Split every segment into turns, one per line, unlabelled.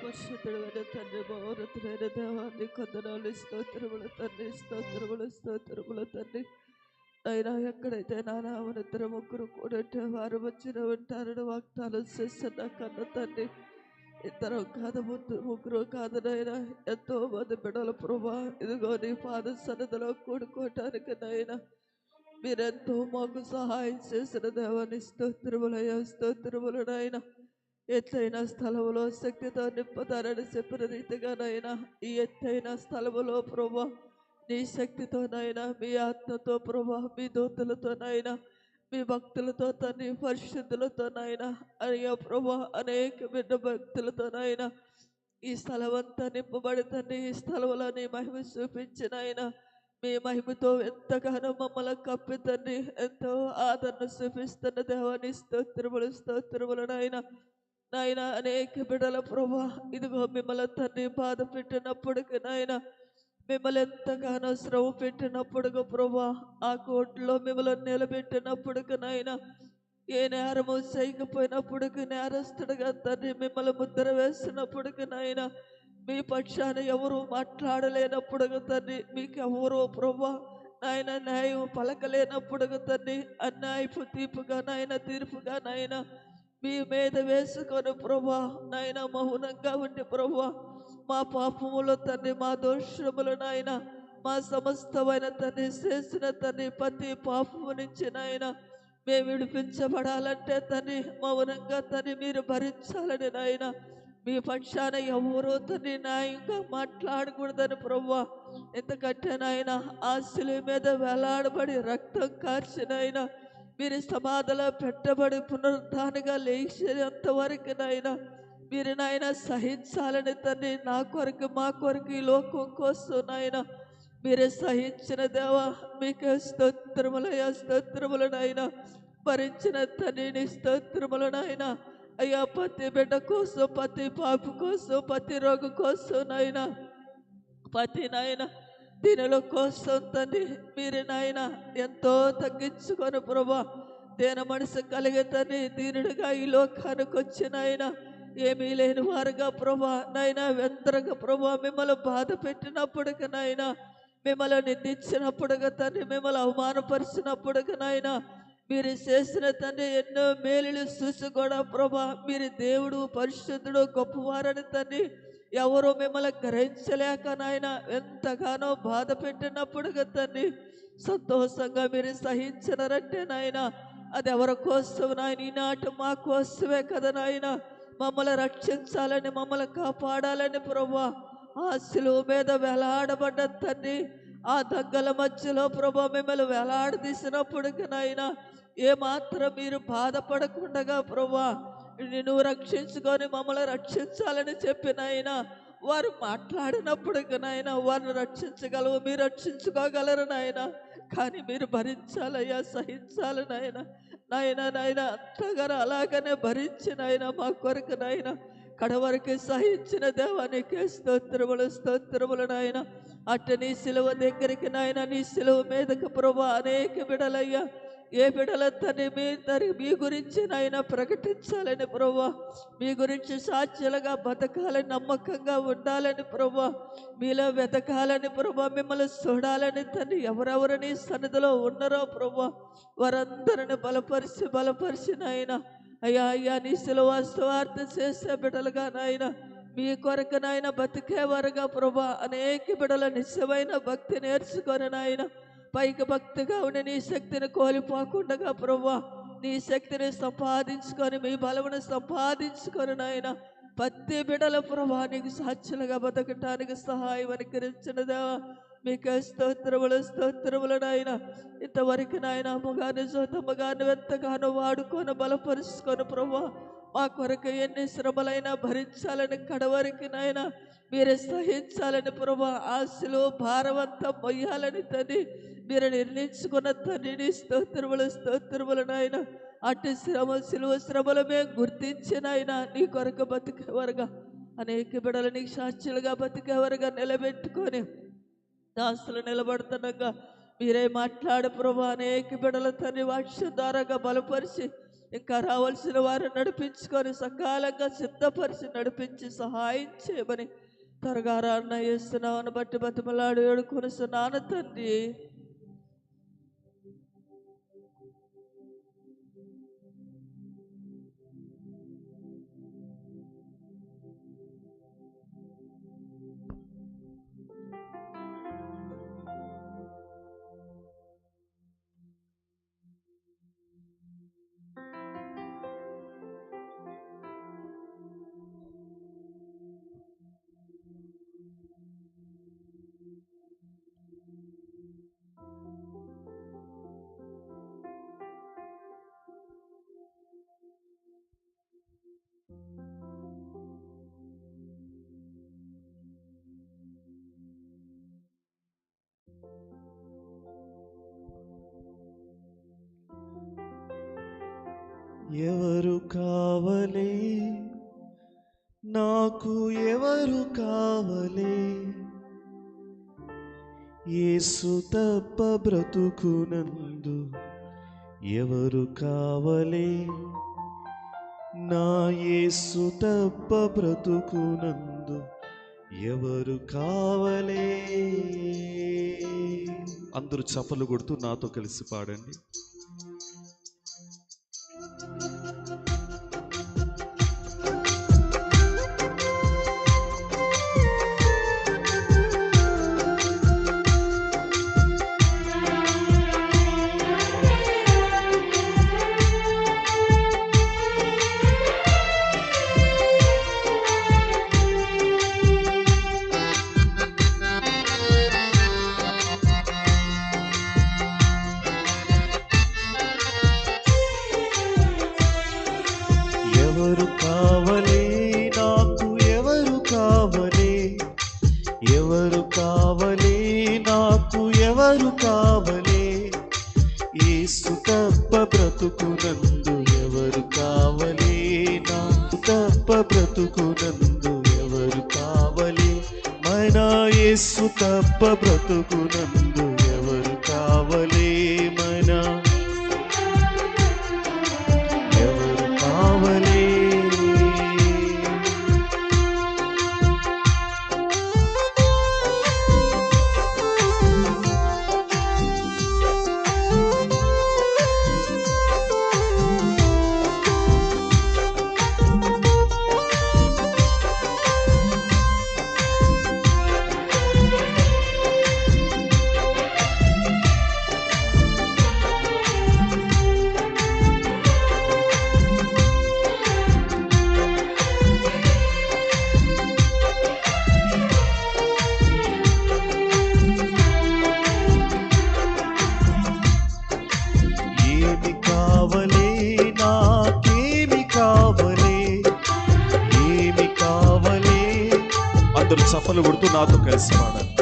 పరిశుద్ధుడైన తండ్రి మౌనతుడైన దేవాన్ని కొందనాలు స్తోత్రముల తండ్రి స్తోత్రముల స్తోత్రముల తండ్రి అయినా ఎక్కడైతే నా నామనిద్దరు ముగ్గురు కూడంటే వారు వచ్చిన వింటారని వాగ్దానం చేస్తున్న కన్న తండ్రి ఇద్దరు కాదు ముందు ముగ్గురు కాదు నాయన ఎంతో మంది బిడల ప్రభా ఇదిగో నీ పాద సన్నదిలో కూడుకోవటానికి నైనా మీరెంతో మాకు సహాయం చేసిన దేవాన్ని స్తోత్రములయ్య స్తోత్రములనైనా ఎత్తైన స్థలములో శక్తితో నింపుతారని చెప్పిన రీతిగా ఈ ఎత్తైన స్థలములో ప్రభా నీ శక్తితో మీ ఆత్మతో ప్రభా మీ దూతలతోనైనా మీ భక్తులతో తండ్రి పరిశుద్ధులతోనైనా అయ్యా ప్రభా అనేక బిడ్డ భక్తులతో ఈ స్థలమంతా నింపబడి తండ్రి ఈ స్థలంలో నీ మహిమ చూపించినైనా మీ మహిమతో ఎంతగానో మమ్మల్ని కప్పి తండ్రి ఎంతో ఆదరణ చూపిస్తున్న దేవాన్ని స్తోత్రములు స్తోత్రములు నాయన. నాయన అనేక బిడల ప్రభా ఇదిగో మిమ్మల్ని తండ్రి బాధ పెట్టినప్పటికీ నాయన మిమ్మల్ని ఎంతగానో శ్రమ పెట్టినప్పుడు ప్రభా ఆ కోర్టులో మిమ్మల్ని నిలబెట్టినప్పటికి నాయన ఏ నేరము చేయకపోయినప్పటికి నేరస్తుడిగా తండ్రి మిమ్మల్ని ముద్ర వేసినప్పటికి నాయన మీ పక్షాన ఎవరు మాట్లాడలేనప్పుడు తండ్రి మీకు ఎవరో ప్రభా నాయన న్యాయం పలకలేనప్పుడు తండ్రి అన్యాయపు తీర్పుగా నాయన తీర్పుగా నాయన మీ మీద వేసుకొని ప్రభా నాయన మౌనంగా ఉండి ప్రభా మా పాపములు తండ్రి మా దోషములు నాయన మా సమస్తమైన తండ్రి చేసిన తండ్రి ప్రతి పాపము నుంచి నాయన మేము విడిపించబడాలంటే తండ్రి మౌనంగా తండ్రి మీరు భరించాలని నాయన మీ పక్షాన ఎవరో తండ్రి ఇంకా మాట్లాడకూడదని ప్రభా ఎందుకంటే నాయన ఆశల మీద వేలాడబడి రక్తం కార్చినైనా మీరు సమాధిలో పెట్టబడి పునరుద్ధానిగా లేచినంత వరకు నాయన మీరు నాయన సహించాలని తండ్రి నా కొరకు మా కొరకు ఈ లోకం కోసం నాయన మీరు సహించిన దేవ మీకు స్తోత్రములయ స్తోత్రములనైనా భరించిన తండ్రిని స్తోత్రములనైనా నాయన అయ్యా ప్రతి బిడ్డ కోసం ప్రతి పాపు కోసం ప్రతి రోగం కోసం నాయన ప్రతి నాయన దీనిలో కోసం తండ్రి మీరు నాయన ఎంతో తగ్గించుకొని ప్రభా దేన మనసు కలిగే దీనుడిగా ఈ లోకానికి వచ్చిన ఆయన ఏమీ లేని వారుగా ప్రభా నాయన వెంతరగా ప్రభా మిమ్మల్ని బాధ పెట్టినప్పటికి నాయన మిమ్మల్ని నిందించినప్పుడుగా తండ్రి మిమ్మల్ని అవమానపరిచినప్పుడుగా నాయన మీరు చేసిన తండ్రి ఎన్నో మేలులు చూసి కూడా ప్రభా. మీరు దేవుడు పరిశుద్ధుడు గొప్పవారని తండ్రి. ఎవరు మిమ్మల్ని గ్రహించలేక నాయన ఎంతగానో బాధ పెట్టినప్పుడు తండ్రి. సంతోషంగా మీరు సహించినారంటే నాయన అది ఎవరి కోసం నాయన? ఈనాటి మా కోసమే కదా నాయన. మమ్మల్ని రక్షించాలని మమ్మల్ని కాపాడాలని ప్రభా. ఆ మీద వెలాడబడ్డ తండ్రి. ఆ దగ్గల మధ్యలో ప్రభా మిమ్మల్ని వేలాడదీసినప్పటికి నాయనా ఏమాత్రం మీరు బాధపడకుండగా ప్రభా నిన్ను రక్షించుకొని మమ్మల్ని రక్షించాలని చెప్పిన ఆయన వారు మాట్లాడినప్పుడు నాయన వారిని రక్షించగలవు మీరు రక్షించుకోగలరు నాయన. కానీ మీరు భరించాలయ్యా సహించాలి నాయన. నాయన నాయన అంతగారు అలాగనే భరించినైనా మా కొరకు నాయన కడవరకు సహించిన దేవానికి స్తోత్రములు స్తోత్రములు నాయన. అట్ట నీ సిలువ దగ్గరికి నాయన నీ సిలువ మీదకి ప్రభా అనేక బిడలయ్యా. ఏ బిడల తండ్రి మీ తరి మీ గురించి నాయన ప్రకటించాలని ప్రభా. మీ గురించి సాక్షులుగా బతకాలని నమ్మకంగా ఉండాలని ప్రభా. మీలో వెతకాలని ప్రభా మిమ్మల్ని చూడాలని తండ్రి ఎవరెవరిని సన్నిధిలో ఉన్నారో ప్రభా. వారందరిని బలపరిచి బలపరిచినైనా అయ్యా అయ్యా నీ సిలువ స్వార్థ చేసే బిడలుగా నాయన మీ కొరకు నాయన బతికేవారుగా ప్రభా అనేక బిడల నిశ్చయమైన భక్తి నేర్చుకొని నాయన పైకి భక్తిగా ఉండి నీ శక్తిని కోల్పోకుండా ప్రభా నీ శక్తిని సంపాదించుకొని మీ బలమును సంపాదించుకొని నాయన ప్రతి బిడల ప్రభా నీకు సాక్షులుగా బతకటానికి సహాయం అనుకరించిన దేవా మీకు స్తోత్రములు స్తోత్రములు నాయన. ఇంతవరకు నాయన అమ్మగారిని సొంతమ్మగారిని ఎంతగానో వాడుకొని బలపరుచుకొని ప్రభా మా కొరకు ఎన్ని శ్రమలైనా భరించాలని కడవరికి నాయన మీరు సహించాలని ప్రభా ఆశలు భారవంతం మొయ్యాలని తది మీరు నిర్ణయించుకున్న తండ్రిని స్తోత్రములు స్తోత్రములు నాయన. అటు శ్రమ సిలువ శ్రమలు మేము గుర్తించిన నీ కొరకు బతికేవారుగా. అనేక బిడలని సాక్షులుగా బతికేవారుగా నిలబెట్టుకొని దాసులు నిలబడుతుండగా మీరే మాట్లాడు ప్రభా అనేక బిడల తండ్రి వాక్య బలపరిచి ఇంకా రావాల్సిన వారు నడిపించుకొని సకాలంగా సిద్ధపరిచి నడిపించి సహాయం చేయమని త్వరగా రాన్న వేస్తున్నామని బట్టి బతిమలాడు ఏడుకొని ఏడుకొనిస్తున్నాను తండ్రి.
ఎవరు కావలే? నాకు ఎవరు కావలే? ఏసు తప్ప బ్రతుకునందు ఎవరు కావలే? నా యేసు తప్ప బ్రతుకునందు ఎవరు కావలే? అందరూ చప్పలు కొడుతూ నాతో కలిసి పాడండి. ఎవరు కావలే సఫలు చప్పలు కొడుతూ నాతో కలిసి పాడాలి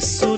isso.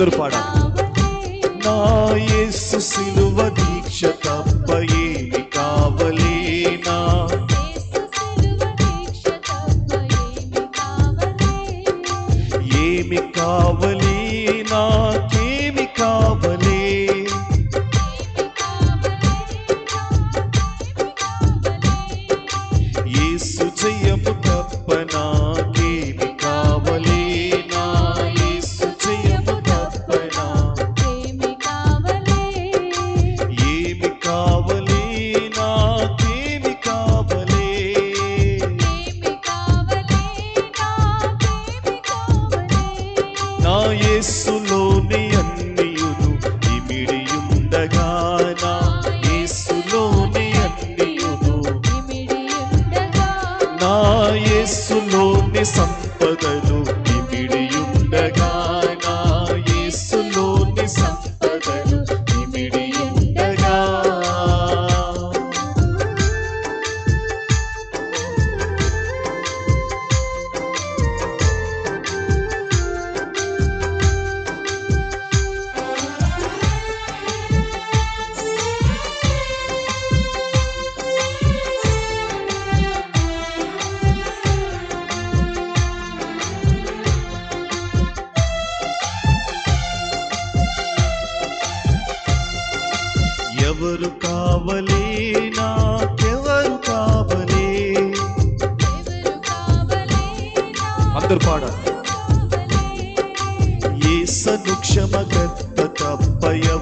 चतुरपाड़ा 我在做。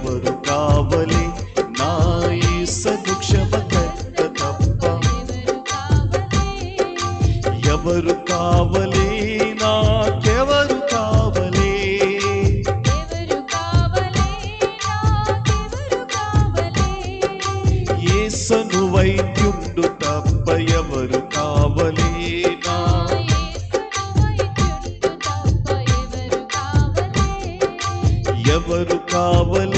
ఎవరు కావలి? ఎవరు కావలి? నాకెవరు కావలి? ఏసను వైద్యుండు తప్ప ఎవరు కావలి? ఎవరు కావలి?